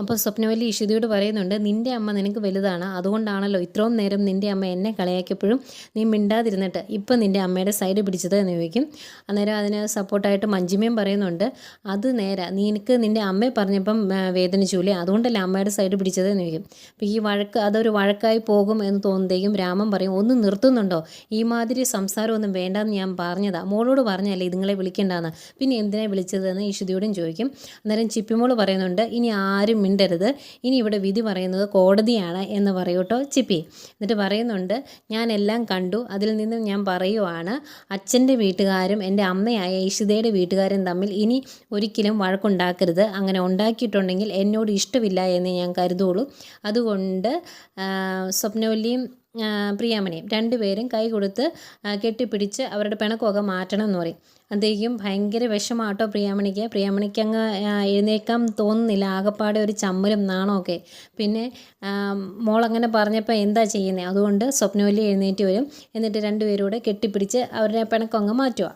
അപ്പോൾ സ്വപ്നവല്ലി ഇഷിതയോട് പറയുന്നുണ്ട് നിന്റെ അമ്മ നിനക്ക് വലുതാണ്. അതുകൊണ്ടാണല്ലോ ഇത്രയും നേരം നിന്റെ അമ്മ എന്നെ കളയാക്കിയപ്പോഴും നീ മിണ്ടാതിരുന്നിട്ട് ഇപ്പം നിന്റെ അമ്മയുടെ സൈഡ് പിടിച്ചത്? എന്ന് ചോദിക്കും. അന്നേരം അതിന് സപ്പോർട്ടായിട്ട് മഞ്ജിമയും പറയുന്നുണ്ട് അത് നേരെ. നിനക്ക് നിന്റെ അമ്മയെ പറഞ്ഞപ്പം വേദനിച്ചൂലേ അതുകൊണ്ടല്ലേ അമ്മയുടെ സൈഡ് പിടിച്ചത്? എന്ന് ചോദിക്കും. അപ്പോൾ ഈ വഴക്ക് അതൊരു വഴക്കായി പോകും എന്ന് തോന്നുന്നതേക്കും രാമൻ പറയും ഒന്ന് നിർത്തുന്നുണ്ടോ? ഈ മാതിരി സംസാരമൊന്നും വേണ്ടെന്ന് ഞാൻ പറഞ്ഞതാ. മോളോട് പറഞ്ഞല്ലേ ഇതുങ്ങളെ വിളിക്കേണ്ടെന്ന്. പിന്നെ എന്തിനാണ് വിളിച്ചതെന്ന് ഇഷിതയോടും ചോദിക്കും. അന്നേരം ചിപ്പിമോൾ പറയുന്നുണ്ട് ഇനി ആരും മിണ്ടരുത്. ഇനി ഇവിടെ വിധി പറയുന്നത് കോടതിയാണ് എന്ന് പറയൂട്ടോ ചിപ്പി. എന്നിട്ട് പറയുന്നുണ്ട് ഞാൻ എല്ലാം കണ്ടു. അതിൽ നിന്നും ഞാൻ പറയുവാണ് അച്ഛന്റെ വീട്ടുകാരും എന്റെ അമ്മയായ ഇഷിതയുടെ വീട്ടുകാരും തമ്മിൽ ഇനി ഒരിക്കലും വഴക്കുണ്ടാക്കരുത്. അങ്ങനെ ഉണ്ടാക്കിയിട്ടുണ്ടെങ്കിൽ എന്നോട് ഇഷ്ടമില്ല എന്ന് ഞാൻ കരുതുള്ളൂ. അതുകൊണ്ട് സ്വപ്നവല്ലിയും പ്രിയാമണിയും രണ്ടുപേരും കൈ കൊടുത്ത് കെട്ടിപ്പിടിച്ച് അവരുടെ പിണക്കമൊക്കെ മാറ്റണം എന്ന് പറയും. അന്തേക്കും ഭയങ്കര വിഷമാട്ടോ പ്രിയാമണിക്ക്. പ്രിയാമണിക്ക് അങ്ങ് എഴുന്നേക്കാൻ തോന്നുന്നില്ല. ആകപ്പാടെ ഒരു ചമ്മലും നാണമൊക്കെ പിന്നെ മോളങ്ങനെ പറഞ്ഞപ്പോൾ എന്താ ചെയ്യുന്നത് അതുകൊണ്ട് സ്വപ്നവല്ലി എഴുന്നേറ്റ് വരും. എന്നിട്ട് രണ്ടുപേരൂടെ കെട്ടിപ്പിടിച്ച് അവരുടെ പിണക്കം അങ്ങ് മാറ്റുക.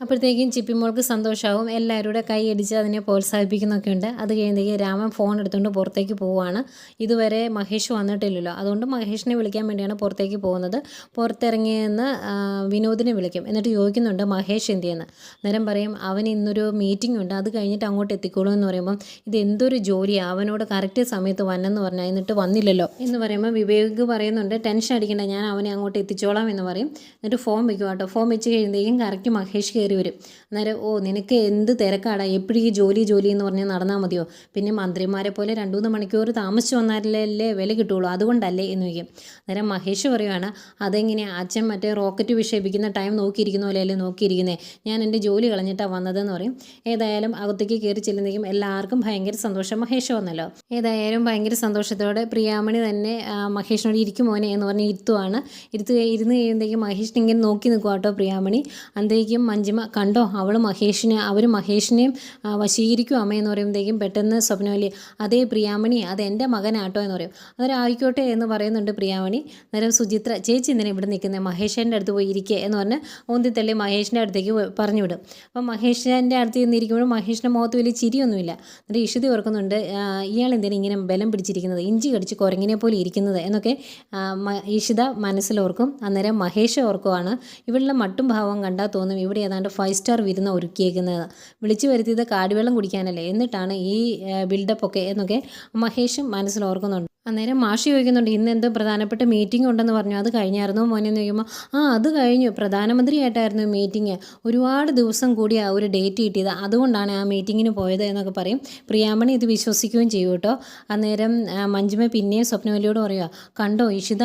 അപ്പോഴത്തേക്കും ചിപ്പിമോൾക്ക് സന്തോഷമാവും എല്ലാവരുടെ കൈ അടിച്ച് അതിനെ പ്രോത്സാഹിപ്പിക്കുന്നൊക്കെ ഉണ്ട് അത് കഴിഞ്ഞത്തേക്ക് രാമൻ ഫോൺ എടുത്തുകൊണ്ട് പുറത്തേക്ക് പോവുകയാണ് ഇതുവരെ മഹേഷ് വന്നിട്ടില്ലല്ലോ. അതുകൊണ്ട് മഹേഷിനെ വിളിക്കാൻ വേണ്ടിയാണ് പുറത്തേക്ക് പോകുന്നത്. പുറത്തിറങ്ങിയെന്ന് വിനോദിനെ വിളിക്കും. എന്നിട്ട് ചോദിക്കുന്നുണ്ട് മഹേഷ് എന്ത് ചെയ്യുന്നു അന്നേരം പറയും അവൻ ഇന്നൊരു മീറ്റിംഗ് ഉണ്ട്. അത് കഴിഞ്ഞിട്ട് അങ്ങോട്ട് എത്തിക്കോളൂ എന്ന് പറയുമ്പം ഇത് എന്തൊരു ജോലിയാണ് അവനോട് കറക്റ്റ് സമയത്ത് വന്നെന്ന് പറഞ്ഞാൽ എന്നിട്ട് വന്നില്ലല്ലോ. എന്ന് പറയുമ്പോൾ വിവേക് പറയുന്നുണ്ട് ടെൻഷൻ അടിക്കേണ്ട. ഞാൻ അവനെ അങ്ങോട്ട് എത്തിച്ചോളാം എന്ന് പറയും. എന്നിട്ട് ഫോം വെക്കും കേട്ടോ. ഫോം വെച്ച് കഴിയുമ്പോഴേക്കും കറക്റ്റ് മഹേഷ് കയറി വരും. അന്നേരം ഓ നിനക്ക് എന്ത് തിരക്കാടാ? എപ്പോഴും ഈ ജോലി ജോലി എന്ന് പറഞ്ഞാൽ നടന്നാൽ മതിയോ? പിന്നെ മന്ത്രിമാരെ പോലെ രണ്ടുമൂന്ന് മണിക്കൂർ താമസിച്ച് വന്നാലല്ലേ വില കിട്ടുള്ളൂ? അതുകൊണ്ടല്ലേ? എന്ന് ചോദിക്കും. അന്നേരം മഹേഷ് പറയുവാണ് അതെങ്ങനെയാണ് അച്ഛൻ മറ്റേ റോക്കറ്റ് വിക്ഷേപിക്കുന്ന ടൈം നോക്കിയിരിക്കുന്ന പോലെയല്ലേ നോക്കിയിരിക്കുന്നത് ഞാൻ എന്റെ ജോലി കളഞ്ഞിട്ടാണ് വന്നതെന്ന് പറയും. ഏതായാലും അകത്തേക്ക് കയറി ചെല്ലുന്നേക്കും എല്ലാവർക്കും ഭയങ്കര സന്തോഷം. മഹേഷ് വന്നല്ലോ. ഏതായാലും ഭയങ്കര സന്തോഷത്തോടെ പ്രിയാമണി തന്നെ മഹേഷിനോട് ഇരിക്കും മോനെ എന്ന് പറഞ്ഞ് ഇരുത്തുവാണ്. ഇരുത്തു ഇരുന്ന് കഴിയുമ്പോഴത്തേക്കും മഹേഷിനെ ഇങ്ങനെ നോക്കി നിൽക്കുക കേട്ടോ പ്രിയാമണി. അന്തേക്കും മഞ്ജിമ കണ്ടോ? അവൾ മഹേഷിനെ അവർ മഹേഷിനെയും വശീകരിക്കും വശീകരിക്കും അമ്മയെന്ന് പറയുമ്പോഴത്തേക്കും പെട്ടെന്ന് സ്വപ്നവലി അതേ പ്രിയാമണി അത് എന്റെ മകനാട്ടോ എന്ന് പറയും. അന്നേരം ആയിക്കോട്ടെ എന്ന് പറയുന്നുണ്ട് പ്രിയാമണി. അന്നേരം സുചിത്ര ചേച്ചി ഇന്നലെ ഇവിടെ നിൽക്കുന്നത് മഹേഷന്റെ അടുത്ത് പോയി ഇരിക്കുക എന്ന് പറഞ്ഞ് ഓന്തിത്തള്ളി മഹേഷിന്റെ അടുത്തേക്ക് പറഞ്ഞു വിടും അപ്പം മഹേഷിന്റെ അടുത്ത് ചെന്നിരിക്കുമ്പോൾ മഹേഷിന്റെ മുഖത്ത് വലിയ ചിരിയൊന്നുമില്ല. എന്നിട്ട് ഇഷുതി ഓർക്കുന്നുണ്ട് ഇയാൾ എന്തിനാ ഇങ്ങനെ ബലം പിടിച്ചിരിക്കുന്നത്? ഇഞ്ചി കടിച്ച് കുരങ്ങിനെ പോലെ ഇരിക്കുന്നത് എന്നൊക്കെ ഇഷിത മനസ്സിലോർക്കും. അന്നേരം മഹേഷ് ഓർക്കുവാണ് ഇവളുടെ മട്ടും ഭാവം കണ്ടാൽ തോന്നും. ഇവിടെ ഏതാണ്ട് ഫൈവ് സ്റ്റാർ വിരുന്ന ഒരുക്കിയേക്കുന്നത്. വിളിച്ചു വരുത്തിയത് കാടിവെള്ളം കുടിക്കാനല്ലേ. എന്നിട്ടാണ് ഈ ബിൽഡപ്പ് ഒക്കെ എന്നൊക്കെ മഹേഷും മനസ്സിൽ ഓർക്കുന്നുണ്ട്. അന്നേരം മാഷി ചോദിക്കുന്നുണ്ട് ഇന്ന് എന്തോ പ്രധാനപ്പെട്ട മീറ്റിംഗ് ഉണ്ടെന്ന് പറഞ്ഞു. അത് കഴിഞ്ഞായിരുന്നു? മോനെ എന്ന് ചോദിക്കുമ്പോൾ ആ അത് കഴിഞ്ഞു. പ്രധാനമന്ത്രിയായിട്ടായിരുന്നു മീറ്റിംഗ് ഒരുപാട് ദിവസം കൂടി ആ ഒരു ഡേറ്റ് കിട്ടിയത്. അതുകൊണ്ടാണ് ആ മീറ്റിങ്ങിന് പോയത് എന്നൊക്കെ പറയും. പ്രിയാമണി ഇത് വിശ്വസിക്കുകയും ചെയ്യും കേട്ടോ അന്നേരം മഞ്ജുമ പിന്നെയും സ്വപ്നവല്ലിയോട് പറയുക കണ്ടോ ഇഷിത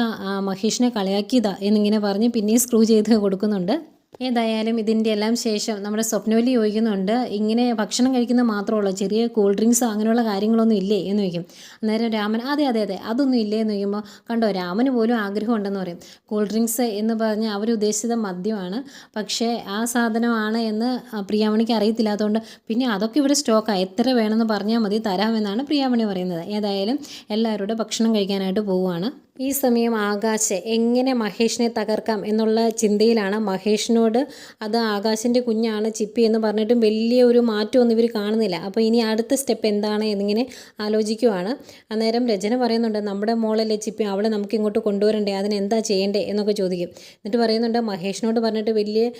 മഹേഷിനെ കളയാക്കിയതാ എന്നിങ്ങനെ പറഞ്ഞ് പിന്നെയും സ്ക്രൂ ചെയ്ത് കൊടുക്കുന്നുണ്ട്. ഏതായാലും ഇതിന്റെ എല്ലാം ശേഷം നമ്മുടെ സ്വപ്നവലി ചോദിക്കുന്നുണ്ട് ഇങ്ങനെ ഭക്ഷണം കഴിക്കുന്നത് മാത്രമുള്ളൂ ചെറിയ കൂൾ ഡ്രിങ്ക്സോ അങ്ങനെയുള്ള കാര്യങ്ങളൊന്നും ഇല്ലേ? എന്ന് ചോദിക്കും. അന്നേരം രാമൻ അതെ അതെ അതെ അതൊന്നും ഇല്ലേ? എന്ന് ചോദിക്കുമ്പോൾ കണ്ടോ രാമന് പോലും ആഗ്രഹം ഉണ്ടെന്ന് പറയും. കൂൾ ഡ്രിങ്ക്സ് എന്ന് പറഞ്ഞ് അവരുദ്ദേശിച്ചത് മദ്യമാണ്. പക്ഷേ ആ സാധനമാണ് എന്ന് പ്രിയാമണിക്ക് അറിയത്തില്ലാത്തതുകൊണ്ട് പിന്നെ അതൊക്കെ ഇവിടെ സ്റ്റോക്കാണ് എത്ര വേണമെന്ന് പറഞ്ഞാൽ മതി തരാമെന്നാണ് പ്രിയാമണി പറയുന്നത്. ഏതായാലും എല്ലാവരോടും ഭക്ഷണം കഴിക്കാനായിട്ട് പോവുകയാണ്. ഈ സമയം ആകാശ് എങ്ങനെ മഹേഷിനെ തകർക്കാം എന്നുള്ള ചിന്തയിലാണ് മഹേഷിനോട് അത് ആകാശിന്റെ കുഞ്ഞാണ് ചിപ്പി എന്ന് പറഞ്ഞിട്ടും വലിയ ഒരു മാറ്റമൊന്നും ഇവർ കാണുന്നില്ല. അപ്പോൾ ഇനി അടുത്ത സ്റ്റെപ്പ് എന്താണ് എന്നിങ്ങനെ ആലോചിക്കുവാണ്. അന്നേരം രചന പറയുന്നുണ്ട് നമ്മുടെ മോളല്ലേ ചിപ്പി അവളെ നമുക്ക് ഇങ്ങോട്ട് കൊണ്ടുവരണ്ടേ അതിനെന്താ ചെയ്യണ്ടേ? എന്നൊക്കെ ചോദിക്കും. എന്നിട്ട് പറയുന്നുണ്ട് മഹേഷിനോട് പറഞ്ഞിട്ട് വലിയ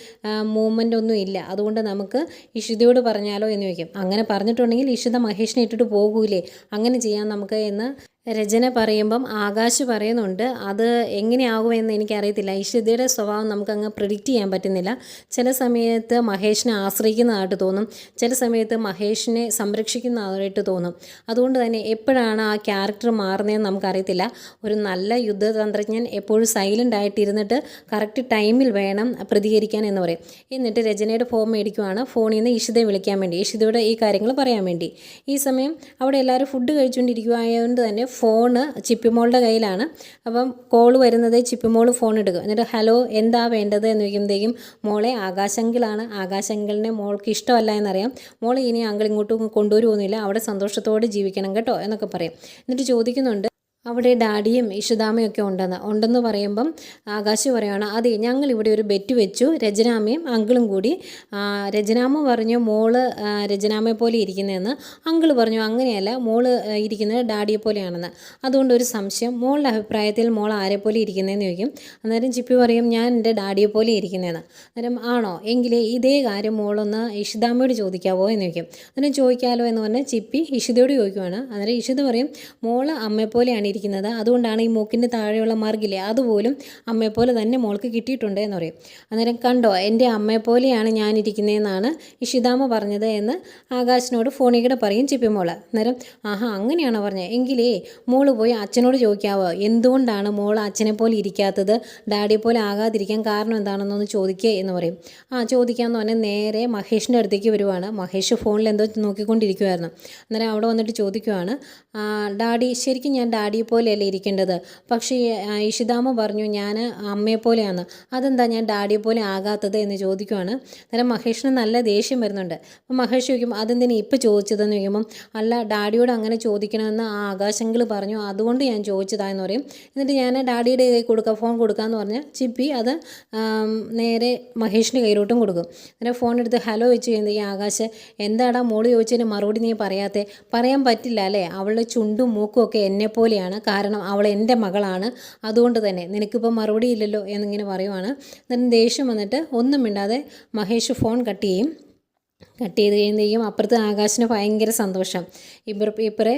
മൂവ്മെന്റ് ഒന്നും ഇല്ല. അതുകൊണ്ട് നമുക്ക് ഇഷിതയോട് പറഞ്ഞാലോ എന്ന് ചോദിക്കും. അങ്ങനെ പറഞ്ഞിട്ടുണ്ടെങ്കിൽ ഇഷിത മഹേഷിനെ ഇട്ടിട്ട് പോകൂലേ? അങ്ങനെ ചെയ്യാം നമുക്ക് എന്ന് രചന പറയുമ്പം ആകാശ് പറയുന്നുണ്ട് അത് എങ്ങനെയാകുമെന്ന് എനിക്കറിയത്തില്ല. ഇഷിതയുടെ സ്വഭാവം നമുക്കങ്ങ് പ്രിഡിക്റ്റ് ചെയ്യാൻ പറ്റുന്നില്ല. ചില സമയത്ത് മഹേഷിനെ ആശ്രയിക്കുന്നതായിട്ട് തോന്നും. ചില സമയത്ത് മഹേഷിനെ സംരക്ഷിക്കുന്നതായിട്ട് തോന്നും. അതുകൊണ്ട് തന്നെ എപ്പോഴാണ് ആ ക്യാരക്ടർ മാറുന്നതെന്ന് നമുക്കറിയത്തില്ല. ഒരു നല്ല യുദ്ധതന്ത്രജ്ഞൻ എപ്പോഴും സൈലന്റ് ആയിട്ടിരുന്നിട്ട് കറക്റ്റ് ടൈമിൽ വേണം പ്രതികരിക്കാൻ എന്ന് പറയും. എന്നിട്ട് രചനയുടെ ഫോം മേടിക്കുവാണ്. ഫോണിൽ നിന്ന് ഇഷിതയെ വിളിക്കാൻ വേണ്ടി ഇഷിതയുടെ ഈ കാര്യങ്ങൾ പറയാൻ വേണ്ടി. ഈ സമയം അവിടെ എല്ലാവരും ഫുഡ് കഴിച്ചുകൊണ്ടിരിക്കുകയായതുകൊണ്ട് തന്നെ ഫോണ് ചിപ്പിമോളുടെ കയ്യിലാണ്. അപ്പം കോൾ വരുന്നത് ചിപ്പിമോൾ ഫോൺ എടുക്കും എന്നിട്ട് ഹലോ എന്താ വേണ്ടത് എന്ന് ചോദിക്കുമ്പോഴത്തേക്കും മോളെ ആകാശങ്കിളാണ് ആകാശങ്കിളിനെ മോൾക്ക് ഇഷ്ടമല്ല എന്നറിയാം. മോൾ ഇനി അങ്കിൾ ഇങ്ങോട്ട് കൊണ്ടുവരുമൊന്നുമില്ല അവിടെ സന്തോഷത്തോടെ ജീവിക്കണം കേട്ടോ എന്നൊക്കെ പറയും. എന്നിട്ട് ചോദിക്കുന്നുണ്ട് അവിടെ ഡാഡിയും ഇഷിതാമയും ഒക്കെ ഉണ്ടെന്ന്. ഉണ്ടെന്ന് പറയുമ്പം ആകാശ് പറയുകയാണ് അതെ ഞങ്ങൾ ഇവിടെ ഒരു ബെറ്റ് വെച്ചു. രചനാമയും അങ്കിളും കൂടി. രജനാമ പറഞ്ഞു മോൾ രചനാമ്മയെ പോലെ ഇരിക്കുന്നതെന്ന് അങ്കിൾ പറഞ്ഞു അങ്ങനെയല്ല മോൾ ഇരിക്കുന്നത് ഡാഡിയെ പോലെയാണെന്ന്. അതുകൊണ്ട് ഒരു സംശയം മോളുടെ അഭിപ്രായത്തിൽ മോൾ ആരെ പോലെ ഇരിക്കുന്നതെന്ന് ചോദിക്കും. അന്നേരം ചിപ്പി പറയും ഞാൻ എന്റെ ഡാഡിയെ പോലെ ഇരിക്കുന്നതെന്ന് അന്നേരം ആണോ? എങ്കിലേ ഇതേ കാര്യം മോളൊന്ന് ഇഷിതാമ്മയോട് ചോദിക്കാവോ? എന്ന് ചോദിക്കും. അന്നേരം ചോദിക്കാമല്ലോ എന്ന് പറഞ്ഞ് ചിപ്പി ഇഷിതയോട് ചോദിക്കുവാണ്. അന്നേരം ഇഷിത പറയും മോൾ അമ്മയെപ്പോലെയാണ് ഇരിക്കുന്നത്. അതുകൊണ്ടാണ് ഈ മൂക്കിന്റെ താഴെയുള്ള മാർഗില്ലേ? അതുപോലും അമ്മയെപ്പോലെ തന്നെ മോൾക്ക് കിട്ടിയിട്ടുണ്ട് എന്ന് പറയും. അന്നേരം കണ്ടോ എന്റെ അമ്മയെപ്പോലെയാണ് ഞാനിരിക്കുന്നതെന്നാണ് ഇഷിതാമ പറഞ്ഞത് എന്ന് ആകാശിനോട് ഫോണിൽ കൂടെ പറയും ചിപ്പി മോൾ അന്നേരം ആഹാ അങ്ങനെയാണോ പറഞ്ഞത് എങ്കിലേ മോൾ പോയി അച്ഛനോട് ചോദിക്കാവോ? എന്തുകൊണ്ടാണ് മോൾ അച്ഛനെ പോലെ ഇരിക്കാത്തത്? ഡാഡിയെ പോലെ ആകാതിരിക്കാൻ കാരണം എന്താണെന്നൊന്ന് ചോദിക്കുക എന്ന് പറയും. ആ ചോദിക്കാമെന്ന് പറഞ്ഞാൽ നേരെ മഹേഷിന്റെ അടുത്തേക്ക് വരുവാണ്. മഹേഷ് ഫോണിൽ എന്തോ നോക്കിക്കൊണ്ടിരിക്കുമായിരുന്നു അന്നേരം അവിടെ വന്നിട്ട് ചോദിക്കുവാണ് ഡാഡി ശരിക്കും ഞാൻ ഡാഡിയെ പോലെയല്ലേ ഇരിക്കേണ്ടത്? പക്ഷേ ഇഷിതാമ പറഞ്ഞു ഞാൻ അമ്മയെ പോലെയാണ്. അതെന്താ ഞാൻ ഡാഡിയെ പോലെ ആകാത്തത്? എന്ന് ചോദിക്കുവാണ്. അന്നേരം മഹേഷിന് നല്ല ദേഷ്യം വരുന്നുണ്ട്. അപ്പം മഹേഷ് ചോദിക്കും അതെന്തിനാ ഇപ്പം ചോദിച്ചതെന്ന്? ചോദിക്കുമ്പം അല്ല ഡാഡിയോട് അങ്ങനെ ചോദിക്കണമെന്ന് ആ ആകാശങ്ങൾ പറഞ്ഞു. അതുകൊണ്ട് ഞാൻ ചോദിച്ചതാന്ന് പറയും. എന്നിട്ട് ഞാൻ ഡാഡിയുടെ കൈ കൊടുക്കുക ഫോൺ കൊടുക്കാമെന്ന് പറഞ്ഞ് ചിപ്പി അത് നേരെ മഹേഷിന്റെ കയ്യിലോട്ടും കൊടുക്കും. അന്നേരം ഫോൺ എടുത്ത് ഹലോ വെച്ച് കഴിയുമ്പോൾ ഈ ആകാശ് എന്താടാ മോൾ ചോദിച്ചതിന് മറുപടി നീ പറയാത്തേ? പറയാൻ പറ്റില്ല അല്ലേ? അവളുടെ ചുണ്ടും മൂക്കും ഒക്കെ എന്നെ പോലെയാണ്. കാരണം അവൾ എന്റെ മകളാണ്. അതുകൊണ്ട് തന്നെ നിനക്കിപ്പോൾ മറുപടി ഇല്ലല്ലോ എന്നിങ്ങനെ പറയുവാണ്. എന്നിട്ട് ദേഷ്യം വന്നിട്ട് ഒന്നും മിണ്ടാതെ മഹേഷ് ഫോൺ കട്ട് ചെയ്യും. കട്ട് ചെയ്ത് കഴിയുമ്പോഴേക്കും അപ്പുറത്ത് ആകാശിന് ഭയങ്കര സന്തോഷം. ഇപ്പുറ ഇപ്പറെ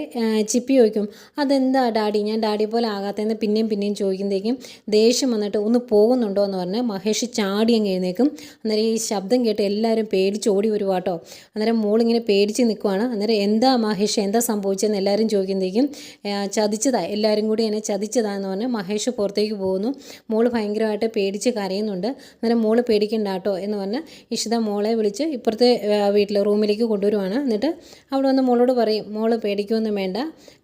ചിപ്പി ചോദിക്കും അതെന്താ ഡാഡി? ഞാൻ ഡാഡി പോലെ ആകാത്തതെന്ന് പിന്നെയും പിന്നെയും ചോദിക്കുമ്പോഴേക്കും ദേഷ്യം വന്നിട്ട് ഒന്ന് പോകുന്നുണ്ടോ? എന്ന് പറഞ്ഞ് മഹേഷ് ചാടി എഴുന്നേക്കും അന്നേരം ഈ ശബ്ദം കേട്ട് എല്ലാവരും പേടിച്ച് ഓടി വരുവാ കേട്ടോ. അന്നേരം മോളിങ്ങനെ പേടിച്ച് നിൽക്കുവാണ്. അന്നേരം എന്താ മഹേഷ്? എന്താ സംഭവിച്ചതെന്ന് എല്ലാവരും ചോദിക്കുമ്പോഴേക്കും ചതിച്ചതാണ് ചതിച്ചതാ എല്ലാവരും കൂടി എന്നെ ചതിച്ചതാന്ന് പറഞ്ഞ് മഹേഷ് പുറത്തേക്ക് പോകുന്നു. മോൾ ഭയങ്കരമായിട്ട് പേടിച്ച് കരയുന്നുണ്ട്. അന്നേരം മോൾ പേടിക്കണ്ട കേട്ടോ എന്ന് പറഞ്ഞ് ഇഷിത മോളെ വിളിച്ച് ഇപ്പുറത്തെ വീട്ടിൽ റൂമിലേക്ക് കൊണ്ടുവരുവാണ്. എന്നിട്ട് അവിടെ വന്ന് മോളോട് പറയും മോൾ പേടിക്കുമൊന്നും വേണ്ട.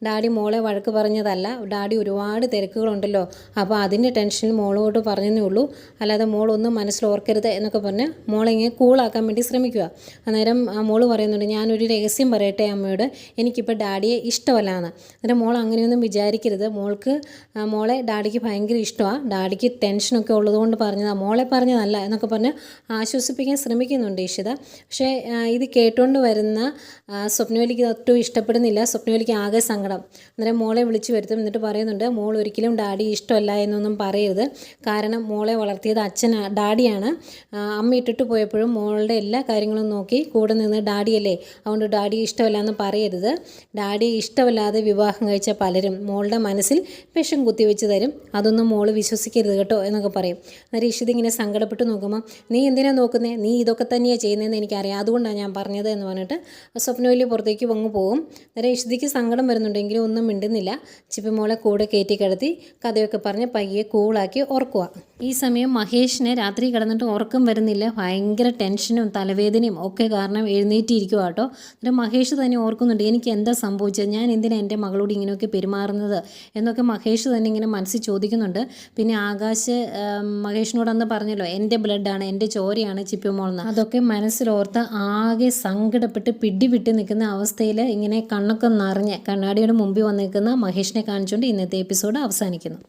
ഡാഡി മോളെ വഴക്ക് പറഞ്ഞതല്ല. ഡാഡി ഒരുപാട് തിരക്കുകളുണ്ടല്ലോ. അപ്പോൾ അതിന്റെ ടെൻഷനിൽ മോളോട് പറഞ്ഞതേ ഉള്ളൂ. അല്ലാതെ മോളൊന്നും മനസ്സിൽ ഓർക്കരുത് എന്നൊക്കെ പറഞ്ഞ് മോളെ ഇങ്ങനെ കൂളാക്കാൻ വേണ്ടി ശ്രമിക്കുക. അന്നേരം ആ മോൾ പറയുന്നുണ്ട് ഞാനൊരു രഹസ്യം പറയട്ടെ അമ്മയോട്. എനിക്കിപ്പോൾ ഡാഡിയെ ഇഷ്ടമല്ലാന്ന്. അന്നേരം മോൾ അങ്ങനെയൊന്നും വിചാരിക്കരുത്. മോൾക്ക് മോളെ ഡാഡിക്ക് ഭയങ്കര ഇഷ്ടമാണ് ഡാഡിക്ക് ടെൻഷനൊക്കെ ഉള്ളതുകൊണ്ട് പറഞ്ഞതാണ് മോളെ പറഞ്ഞതല്ല എന്നൊക്കെ പറഞ്ഞ് ആശ്വസിപ്പിക്കാൻ ശ്രമിക്കുന്നുണ്ട് ഇഷിത പക്ഷേ ഇത് കേട്ടുകൊണ്ട് വരുന്ന സ്വപ്നവലിക്ക് ഒട്ടും ഇഷ്ടപ്പെടുന്നില്ല. സ്വപ്നവലിക്ക് ആകെ സങ്കടം. അന്നേരം മോളെ വിളിച്ചു വരുത്തും. എന്നിട്ട് പറയുന്നുണ്ട് മോൾ ഒരിക്കലും ഡാഡി ഇഷ്ടമല്ല എന്നൊന്നും പറയരുത്. കാരണം മോളെ വളർത്തിയത് അച്ഛനാ ഡാഡിയാണ്. അമ്മ ഇട്ടിട്ട് പോയപ്പോഴും മോളുടെ എല്ലാ കാര്യങ്ങളും നോക്കി കൂടെ നിന്ന് ഡാഡിയല്ലേ അതുകൊണ്ട് ഡാഡി ഇഷ്ടമല്ല എന്ന് പറയരുത്. ഡാഡി ഇഷ്ടമല്ലാതെ വിവാഹം കഴിച്ച പലരും മോളുടെ മനസ്സിൽ വിഷം കുത്തിവെച്ച് തരും. അതൊന്നും മോൾ വിശ്വസിക്കരുത് കേട്ടോ എന്നൊക്കെ പറയും. അന്നേരം ഇഷിതിങ്ങനെ സങ്കടപ്പെട്ട് നോക്കുമ്പോൾ നീ എന്തിനാ നോക്കുന്നേ? നീ ഇതൊക്കെ തന്നെയാണ് ചെയ്യുന്നതെന്ന് എനിക്കറിയാം. അതുകൊണ്ടാണ് ഞാൻ പറഞ്ഞത് എന്ന് പറഞ്ഞിട്ട് സ്വപ്നവല്ലി പുറത്തേക്ക് വങ്ങ് പോകും. നേരെ ഇഷിതയ്ക്ക് സങ്കടം വരുന്നുണ്ടെങ്കിലും ഒന്നും മിണ്ടുന്നില്ല. ചിപ്പിമോളെ കൂടെ കയറ്റി കിടത്തി കഥയൊക്കെ പറഞ്ഞ് പയ്യെ കൂളാക്കി ഓർക്കുക ഈ സമയം മഹേഷിനെ രാത്രി കിടന്നിട്ട് ഉറക്കം വരുന്നില്ല. ഭയങ്കര ടെൻഷനും തലവേദനയും ഒക്കെ കാരണം എഴുന്നേറ്റിരിക്കുക കേട്ടോ. അന്നേരം മഹേഷ് തന്നെ ഓർക്കുന്നുണ്ട് എനിക്ക് എന്താ സംഭവിച്ചത്? ഞാൻ എന്തിനാണ് എന്റെ മകളോട് ഇങ്ങനെയൊക്കെ പെരുമാറുന്നത്? എന്നൊക്കെ മഹേഷ് തന്നെ ഇങ്ങനെ മനസ്സിൽ ചോദിക്കുന്നുണ്ട്. പിന്നെ ആകാശ് മഹേഷിനോടന്ന് പറഞ്ഞല്ലോ എന്റെ ബ്ലഡാണ് എന്റെ ചോരയാണ് ചിപ്പിമോളെന്ന്. അതൊക്കെ മനസ്സിലോർത്ത് ആകെ സങ്കടപ്പെട്ട് പിടിവിട്ട് നിൽക്കുന്ന അവസ്ഥയിൽ ഇങ്ങനെ കണ്ണൊക്കെ നിറഞ്ഞ് കണ്ണാടിയുടെ മുമ്പിൽ വന്നിരിക്കുന്ന മഹേഷിനെ കാണിച്ചുകൊണ്ട് ഇന്നത്തെ എപ്പിസോഡ് അവസാനിക്കുന്നു.